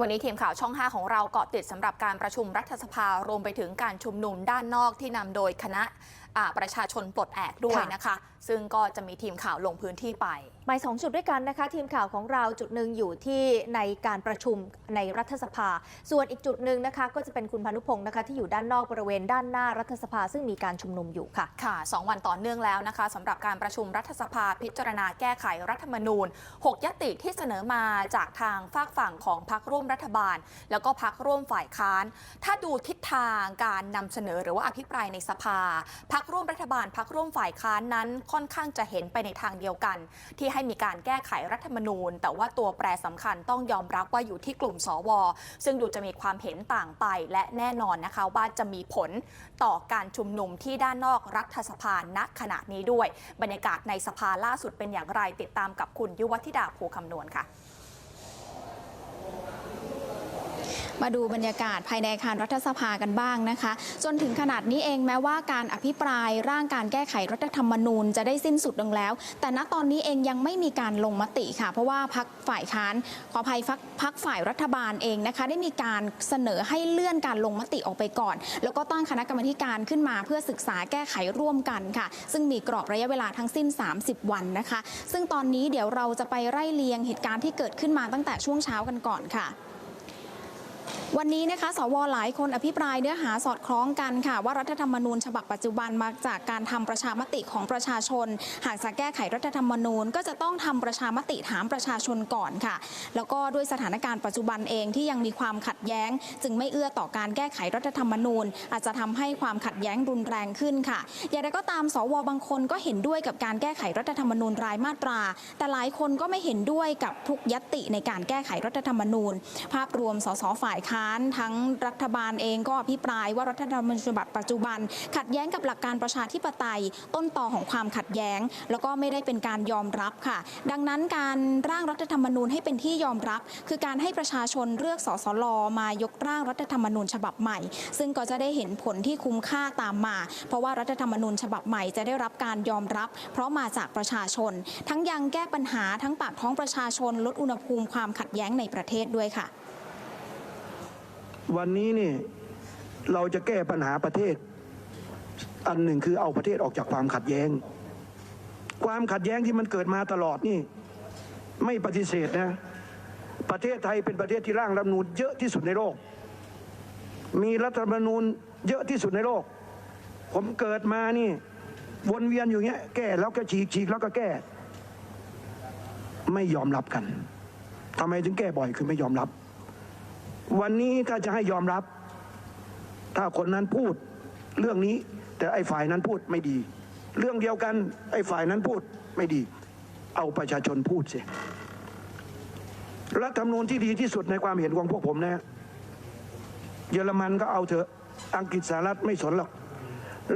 วันนี้ทีมข่าวช่อง 5 ของเราเกาะติดสำหรับการประชุมรัฐสภารวมไปถึงการชุมนุมด้านนอกที่นำโดยคณะ ประชาชนปลดแอกด้วยค่ะนะคะ ซึ่งก็จะมีทีมข่าวลงพื้นที่ไป ไปสองจุดด้วยกันนะคะ ทีมข่าวของเราจุดหนึ่งอยู่ที่ในการประชุมในรัฐสภา ส่วนอีกจุดหนึ่งนะคะก็จะเป็นคุณพานุพงศ์นะคะที่อยู่ด้านนอกบริเวณด้านหน้ารัฐสภา ซึ่งมีการชุมนุมอยู่ค่ะค่ะ2วันต่อเนื่องแล้วนะคะสำหรับการประชุมรัฐสภาพิจารณาแก้ไขรัฐธรรมนูญ 6 ยติที่เสนอมาจากทางฝากฝั่งของพรรคร่วมรัฐบาล แล้วก็พรรคร่วมฝ่ายค้าน ถ้าดูทิศทางการนำเสนอหรือว่าอภิปรายในสภาพรรคร่วมรัฐบาลพรรคร่วมฝ่ายค้านนั้นค่อนข้างจะเห็นไปในทางเดียวกัน ที่ให้มีการแก้ไขรัฐธรรมนูญ แต่ว่าตัวแปรสำคัญต้องยอมรับว่าอยู่ที่กลุ่มสว ซึ่งดูจะมีความเห็นต่างไปและแน่นอนนะคะว่าจะมีผลต่อการชุมนุมที่ด้านนอกรัฐสภาณขณะนี้ด้วย บรรยากาศในสภาล่าสุดเป็นอย่างไรติดตามกับคุณยุวธิดาภูคำนวณค่ะ มาดูบรรยากาศภายในอาคารรัฐสภากันบ้างนะคะ จนถึงขนาดนี้เองแม้ว่าการอภิปรายร่างการแก้ไขรัฐธรรมนูญจะได้สิ้นสุดลงแล้ว แต่ณตอนนี้เองยังไม่มีการลงมติค่ะ เพราะว่าพักฝ่ายค้านขออภัยพักฝ่ายรัฐบาลเองนะคะ ได้มีการเสนอให้เลื่อนการลงมติออกไปก่อน แล้วก็ตั้งคณะกรรมการขึ้นมาเพื่อศึกษาแก้ไขร่วมกันค่ะ ซึ่งมีกรอบระยะเวลาทั้งสิ้น 30 วันนะคะ ซึ่งตอนนี้เดี๋ยวเราจะไปไล่เลียงเหตุการณ์ที่เกิดขึ้นมาตั้งแต่ช่วงเช้ากันก่อนค่ะ วันนี้นะคะ สวหลายคนอภิปรายเนื้อหาสอดคล้องกันค่ะ ว่ารัฐธรรมนูญฉบับปัจจุบันมาจากการทำประชามติของประชาชน หากจะแก้ไขรัฐธรรมนูญ ก็จะต้องทำประชามติถามประชาชนก่อนค่ะ แล้วก็ด้วยสถานการณ์ปัจจุบันเองที่ยังมีความขัดแย้ง จึงไม่เอื้อต่อการแก้ไขรัฐธรรมนูญ อาจจะทำให้ความขัดแย้งรุนแรงขึ้นค่ะ อย่างไรก็ตามสวบางคนก็เห็นด้วยกับการแก้ไขรัฐธรรมนูญรายมาตรา แต่หลายคนก็ไม่เห็นด้วยกับทุกยติในการแก้ไขรัฐธรรมนูญ ภาพรวมสสฝ่ายค้านทั้งรัฐบาลเองก็อภิปรายว่ารัฐธรรมนูญฉบับปัจจุบัน ขัดแย้งกับหลักการประชาธิปไตย ต้นต่อของความขัดแย้ง แล้วก็ไม่ได้เป็นการยอมรับค่ะ ดังนั้นการร่างรัฐธรรมนูญให้เป็นที่ยอมรับ คือการให้ประชาชนเลือกสสลมายกร่างรัฐธรรมนูญฉบับใหม่ ซึ่งก็จะได้เห็นผลที่คุ้มค่าตามมา เพราะว่ารัฐธรรมนูญฉบับใหม่จะได้รับการยอมรับ เพราะมาจากประชาชน ทั้งยังแก้ปัญหาทั้งปากท้องประชาชนลดอุณหภูมิความขัดแย้งในประเทศด้วยค่ะ วันนี้นี่เราจะแก้ปัญหาประเทศ อันหนึ่งคือเอาประเทศออกจากความขัดแย้ง ความขัดแย้งที่มันเกิดมาตลอดนี่ ไม่ปฏิเสธนะ ประเทศไทยเป็นประเทศที่ร่างรัฐมนูญเยอะที่สุดในโลก มีรัฐธรรมนูญเยอะที่สุดในโลก ผมเกิดมานี่ วนเวียนอยู่เงี้ยแก้แล้วก็ฉีกฉีกแล้วก็แก้ ไม่ยอมรับกันทำไมถึงแก้บ่อยคือไม่ยอมรับ วันนี้ถ้าจะให้ยอมรับ ถ้าคนนั้นพูดเรื่องนี้ แต่ไอ้ฝ่ายนั้นพูดไม่ดี เรื่องเดียวกันไอ้ฝ่ายนั้นพูดไม่ดี เอาประชาชนพูดสิรัฐธรรมนูญที่ดีที่สุดในความเห็นของพวกผมนะเยอรมันก็เอาเถอะอังกฤษสหรัฐไม่สนหรอก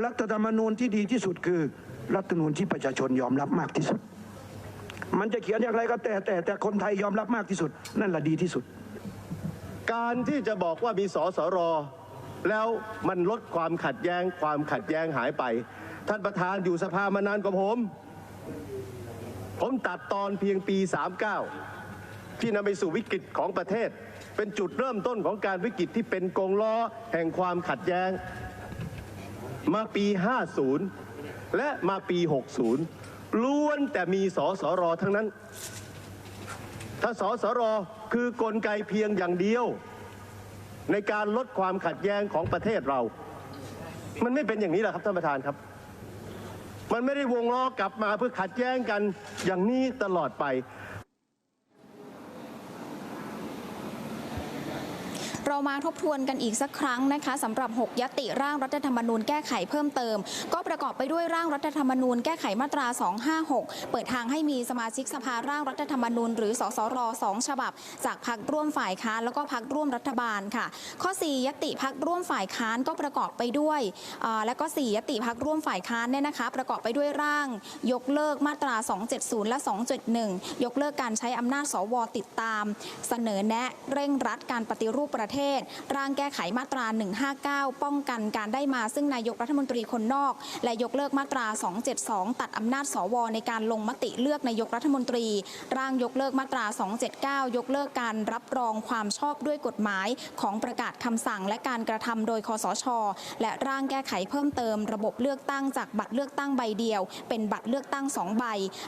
รัฐธรรมนูญที่ดีที่สุดคือ รัฐธรรมนูญที่ประชาชนยอมรับมากที่สุด มันจะเขียนอย่างไรก็แต่แต่แต่คนไทยยอมรับมากที่สุด นั่นแหละดีที่สุด การที่จะบอกว่ามีสสรแล้วมันลดความขัดแย้ง ความขัดแย้งหายไป ท่านประธานอยู่สภามานานกว่าผม ผมตัดตอนเพียงปี 39 ที่นำไปสู่วิกฤตของประเทศ เป็นจุดเริ่มต้นของการวิกฤตที่เป็นกงล้อแห่งความขัดแย้ง มาปี 50 และมาปี 60 ล้วนแต่มีสสรทั้งนั้น ถ้าสสรคือกลไกเพียงอย่างเดียว ในการลดความขัดแย้งของประเทศเรา มันไม่เป็นอย่างนี้แหละครับท่านประธานครับ มันไม่ได้วงล้อกลับมาเพื่อขัดแย้งกันอย่างนี้ตลอดไปเรามาทบทวนกันอีกสักครั้งนะคะสำหรับ 6 ยติร่างรัฐธรรมนูญแก้ไขเพิ่มเติม ก็ประกอบไปด้วยร่างรัฐธรรมนูญแก้ไขมาตรา 256 เปิดทางให้มีสมาชิกสภาร่างรัฐธรรมนูญหรือ สสรสองฉบับ จากพักร่วมฝ่ายค้านแล้วก็พักร่วมรัฐบาลค่ะ ข้อ 4 ยติพักร่วมฝ่ายค้านก็ประกอบไปด้วย และก็ 4 ยติพักร่วมฝ่ายค้านเนี่ยนะคะ ประกอบไปด้วยร่าง ยกเลิกมาตรา 270 และ 271 ยกเลิกการใช้อำนาจสวติดตาม เสนอแนะเร่งรัดการปฏิรูปประเทศ ร่างแก้ไขมาตรา 159 ป้องกันการได้มาซึ่งนายกรัฐมนตรีคนนอกและยกเลิกมาตรา 272 ตัดอำนาจสว ในการลงมติเลือกนายกรัฐมนตรี ร่างยกเลิกมาตรา 279 ยกเลิกการรับรองความชอบด้วยกฎหมายของประกาศคำสั่งและการกระทำโดยคอสช และร่างแก้ไขเพิ่มเติม ระบบเลือกตั้งจากบัตรเลือกตั้งใบเดียว เป็นบัตรเลือกตั้งสองใบ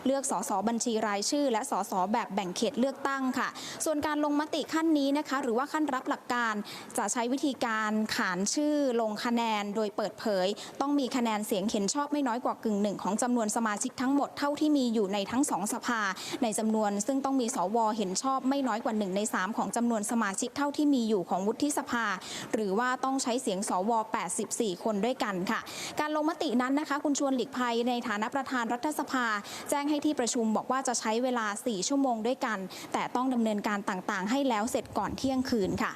เลือกสสบัญชีรายชื่อ และสสแบบแบ่งเขตเลือกตั้งค่ะ ส่วนการลงมติขั้นนี้นะคะ หรือว่าขั้นรับหลักการจะใช้วิธีการขานชื่อลงคะแนนโดยเปิดเผย ต้องมีคะแนนเสียงเห็นชอบไม่น้อยกว่ากึ่งหนึ่งของจำนวนสมาชิกทั้งหมดเท่าที่มีอยู่ในทั้งสองสภา ในจำนวนซึ่งต้องมีสวเห็นชอบไม่น้อยกว่า1ใน 3 ของจำนวนสมาชิกเท่าที่มีอยู่ของวุฒิสภา หรือว่าต้องใช้เสียงสว 84 คนด้วยกันค่ะ การลงมตินั้นนะคะ คุณชวนหลีกภัยในฐานะประธานรัฐสภา แจ้งให้ที่ประชุมบอกว่าจะใช้เวลา 4 ชั่วโมงด้วยกัน แต่ต้องดำเนินการต่างๆ ให้แล้วเสร็จก่อนเที่ยงคืนค่ะ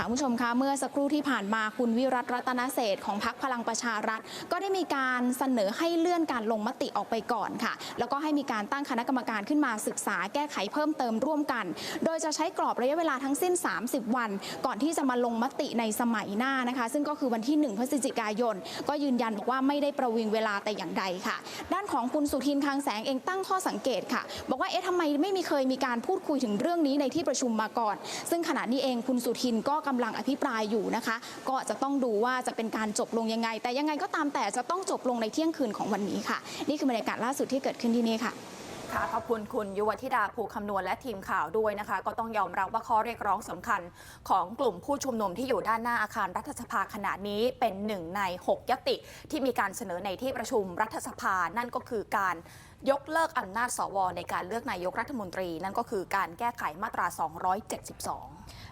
ค่ะผู้ชมคะเมื่อสักครู่ที่ผ่านมาคุณวิรัตรัตนเศษของพักพลังประชารัฐ ก็ได้มีการเสนอให้เลื่อนการลงมติออกไปก่อนค่ะ แล้วก็ให้มีการตั้งคณะกรรมการขึ้นมาศึกษาแก้ไขเพิ่มเติมร่วมกัน โดยจะใช้กรอบระยะเวลาทั้งสิ้น 30 วัน ก่อนที่จะมาลงมติในสมัยหน้านะคะ ซึ่งก็คือวันที่ 1 พฤศจิกายน ก็ยืนยันบอกว่าไม่ได้ประวิงเวลาแต่อย่างใดค่ะ ด้านของคุณสุทินคลังแสงเองตั้งข้อสังเกตค่ะ บอกว่าเอ๊ะทำไมไม่มีเคยมีการพูดคุยถึงเรื่องนี้ในที่ประชุมมาก่อน ซึ่งขณะนี้เองคุณสุทินก็กำลังอภิปรายอยู่นะคะ ก็จะต้องดูว่าจะเป็นการจบลงยังไง แต่ยังไงก็ตามแต่จะต้องจบลงในเที่ยงคืนของวันนี้ค่ะ นี่คือบรรยากาศล่าสุดที่เกิดขึ้นที่นี่ค่ะค่ะขอบคุณคุณยุวธิดาภูคำนวณและทีมข่าวด้วยนะคะ ก็ต้องยอมรับว่าข้อเรียกร้องสำคัญของกลุ่มผู้ชุมนุมที่อยู่ด้านหน้าอาคารรัฐสภาขณะนี้เป็นหนึ่งใน 6ยติที่มีการเสนอในที่ประชุมรัฐสภานั่นก็คือการยกเลิกอำนาจสวในการเลือกนายกรัฐมนตรี นั่นก็คือการแก้ไขมาตรา 272